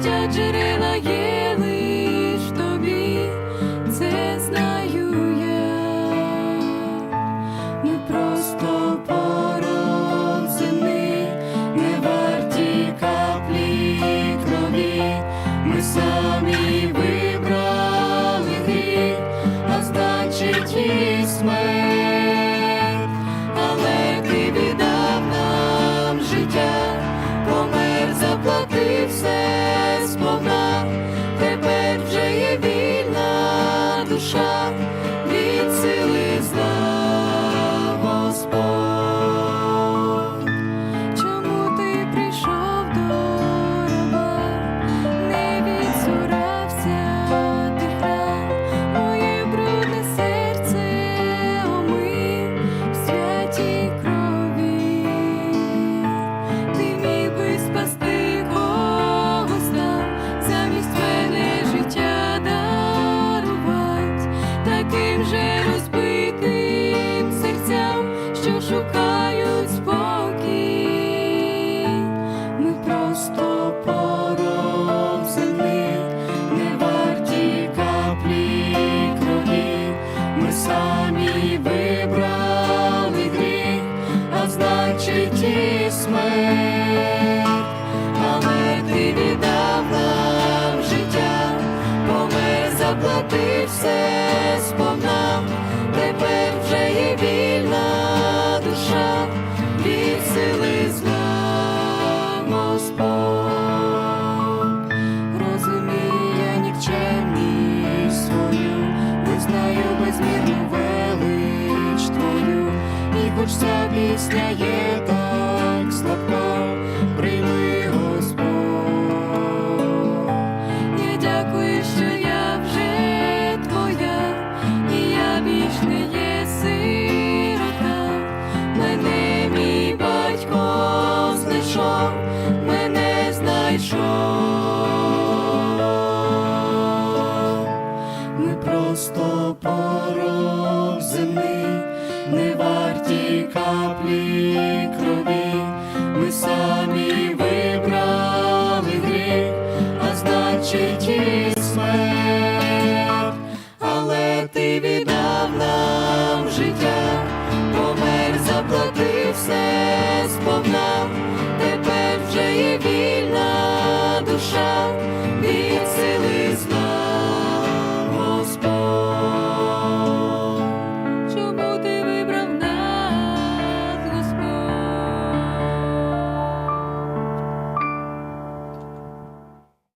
джерела є лиш тобі, це знаю я. Ми просто порох земний, не варті каплі крові, ми самі вибрали гріх, а значить і смерть, але ти віддав нам життя, помер, заплатив порох не варті каплі крові, ми самі вибрали гріх, а значить смерть, але ти віддав нам життя, помер, заплатив все безмірну велич твою, і хоч ця пісня є так слабка, прийми Господь. Я дякую, що я вже твоя, і я більш не є сирота. Мене мій батько знайшов, мене знайшов. ми не варті каплі крові, ми самі вибрали гріх, а значить і смерть, але ти віддав нам життя, помер, заплатив все сповна.